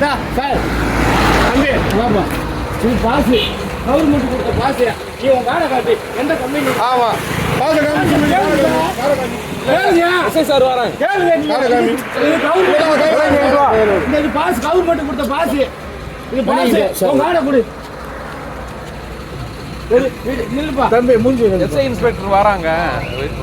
இந்தா சார் தம்பி வாப்பா இது பாசு. கவர்மெண்ட் கொடுத்த பாசியா நீ உன் வேலை காட்டி. எந்த கம்பெனி ஆமாம் பாசு கம்பெனி சார். வரேன். இது பாசு கவர்மெண்ட் கொடுத்த பாசு. இது பாசு. உன் கொடு. நில்லுப்பா. தம்பி முடிஞ்சு எஸ்ஐ இன்ஸ்பெக்டர் வராங்க. வெயிட்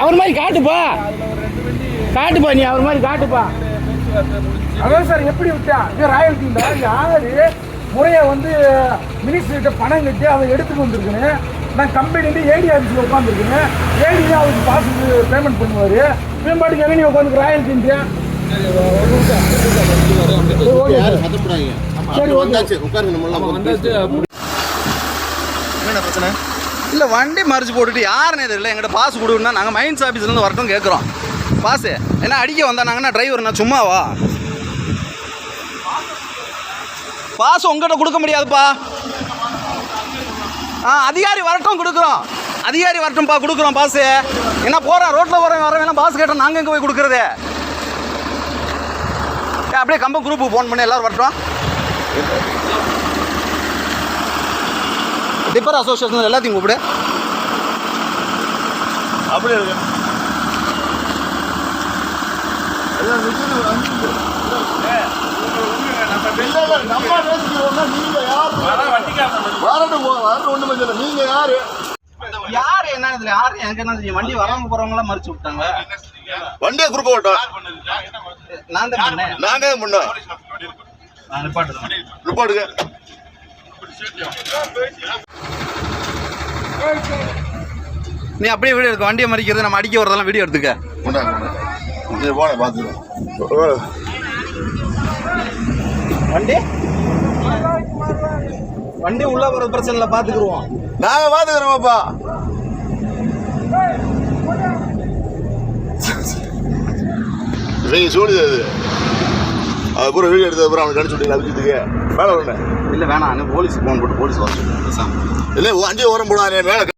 அவர் மாதிரி காட்டுப்பா. காட்டுப்பா நீ அவர் மாதிரி காட்டுப்பா. அதான் சார் எப்படி விட்டா? இது ராயல்டிண்டா யாரு முறையை வந்து மினிஸ்டர்கிட்ட பணம் கட்டி அதை எடுத்துட்டு வந்திருக்கேன் நான் கம்பெனிலேருந்து ஏடி ஆஃபீஸில் உட்காந்துருக்கேன் தான் அவருக்கு பாஸுக்கு பேமெண்ட் பண்ணுவார். மேம்பாட்டுக்கு எங்கே நீ உட்காந்து யாரும் சத்தப்படாதீங்க. சரி, வந்தாச்சு. உட்காருங்க என்ன பிரச்சனை? இல்லை வண்டி மறிச்சு போட்டுட்டு யாருன்னு தெரியல. எங்கிட்ட பாஸ் கொடுன்னா நாங்கள் மைன்ஸ் ஆஃபீஸ்லேருந்து வரட்டும் கேட்குறோம் பாஸு என்ன அடிக்க வந்தானாங்கன்னா டிரைவர் நான் சும்மாவா? பாஸ் உங்ககிட்ட கொடுக்க முடியாதுப்பா. ஆ அதிகாரி வரட்டும் கொடுக்குறோம். அதிகாரி வரட்டும்ப்பா கொடுக்குறோம் பாஸு என்ன போகிறேன் ரோட்டில் போகிறேன் வர வேணாம். பாஸ் கேட்டால் நாங்கள் எங்கே போய் கொடுக்குறது? அப்படியே கம்பம் குரூப்புக்கு ஃபோன் பண்ணி எல்லோரும் வரட்டும். டிப்பர் அசோசியேஷன் எல்லாத்தையும் கூப்பிடு. அப்படியே இருக்கு. எல்லாம் நிக்குது, அங்கிட்டு. இல்ல, இல்ல, நம்ம பேசிக்கிறோம்னா நீங்க யாரு? வரட்டும் போ, வரட்டும் ஒண்ணுமே தெரியல. நீங்க யாரு யார் என்ன இதுல யார் எனக்கு வண்டி வராம போறவங்க எல்லாம் மறிச்சு விட்டாங்க. வண்டியை குறுக்க விட்டோம். நான் தான் பண்ணேன். நாங்க ரிப்போர்ட்டுங்க நீ அப்படியே வீடியோ எடுக்க வண்டியை மறிக்கிறது நம்ம அடிக்க வரதெல்லாம் வீடியோ எடுத்துக்க. போன பார்த்துக்கலாம் வண்டி? வண்டி உள்ள வர பிரச்சனை பாத்துக்குருவோம். நாங்க பாத்துக்கிறோம்ப்பா நீங்க சூழ்நிலை அது அது பூரா வீடியோ எடுத்தது அப்புறம் அவனுக்கு விட்டீங்க அடிச்சுட்டுங்க மேலே வரணும் இல்ல வேணாம். போலீஸ் போன் போட்டு போலீஸ் வர சொல்லுங்க இல்லை வண்டி ஓரம் போடாதே மேலே